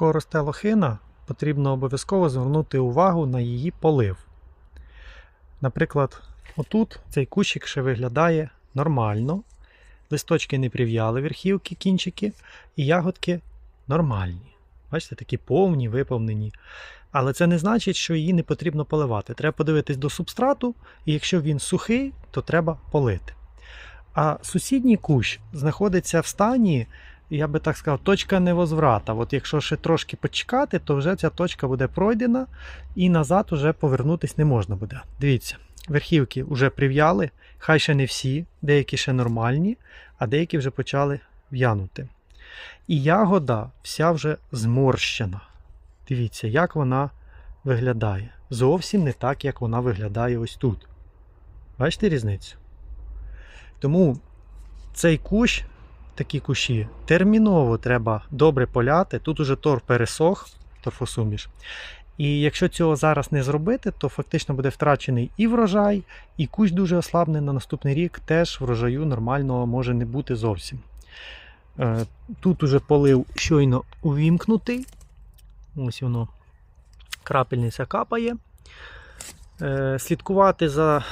кого росте лохина, потрібно обов'язково звернути увагу на її полив. Наприклад, отут цей кущик ще виглядає нормально. Листочки не прив'яли верхівки, кінчики, і ягодки нормальні. Бачите, такі повні, виповнені. Але це не значить, що її не потрібно поливати. Треба подивитись до субстрату, і якщо він сухий, то треба полити. А сусідній кущ знаходиться в стані, я би так сказав, точка невозврата. От якщо ще трошки почекати, то вже ця точка буде пройдена і назад уже повернутися не можна буде. Дивіться, верхівки вже прив'яли, хай ще не всі, деякі ще нормальні, а деякі вже почали в'янути. І ягода вся вже зморщена. Дивіться, як вона виглядає. Зовсім не так, як вона виглядає ось тут. Бачите різницю? Тому цей кущ, такі кущі, терміново треба добре поляти. Тут уже тор пересох, торфосуміш. І якщо цього зараз не зробити, то фактично буде втрачений і врожай, і кущ дуже ослабне на наступний рік теж врожаю нормального може не бути зовсім. Е, Тут уже полив щойно увімкнутий. Ось воно крапельниця капає. Е, Слідкувати за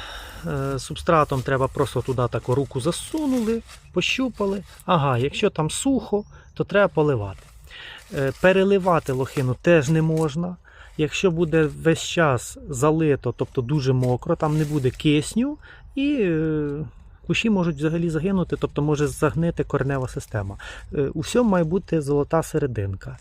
субстратом треба просто туди таку руку засунули, пощупали. Ага, якщо там сухо, то треба поливати. Е, Переливати лохину теж не можна. Якщо буде весь час залито, тобто дуже мокро, там не буде кисню, і е, кущі можуть взагалі загинути, тобто може загнити коренева система. Е, У всьому має бути золота серединка.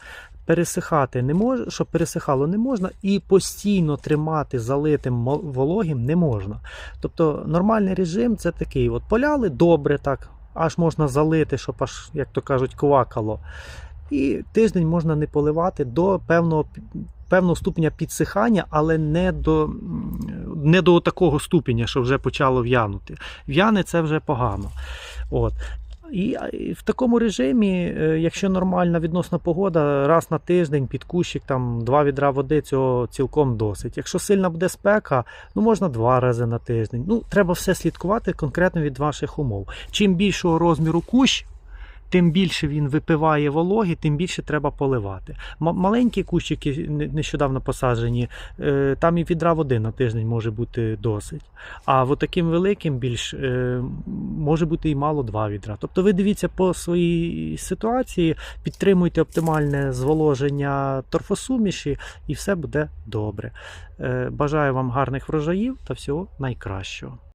Пересихати не може, щоб пересихало не можна, і постійно тримати залитим вологим не можна. Тобто нормальний режим це такий: от поляли добре так, аж можна залити, щоб аж, як то кажуть, квакало. І тиждень можна не поливати до певного, певного ступеня підсихання, але не до, не до такого ступеня, що вже почало в'янути. В'яне це вже погано. От. І в такому режимі, е, якщо нормальна відносна погода, раз на тиждень під кущик, там два відра води, цього цілком досить. Якщо сильна буде спека, ну можна два рази на тиждень. Ну, треба все слідкувати конкретно від ваших умов. Чим більшого розміру кущ, тим більше він випиває вологи, тим більше треба поливати. Маленькі кущики нещодавно посаджені, е, там і відра води на тиждень може бути досить. А от таким великим більш е, може бути і мало два відра. Тобто ви дивіться по своїй ситуації, підтримуйте оптимальне зволоження торфосуміші, і все буде добре. Е, Бажаю вам гарних врожаїв та всього найкращого.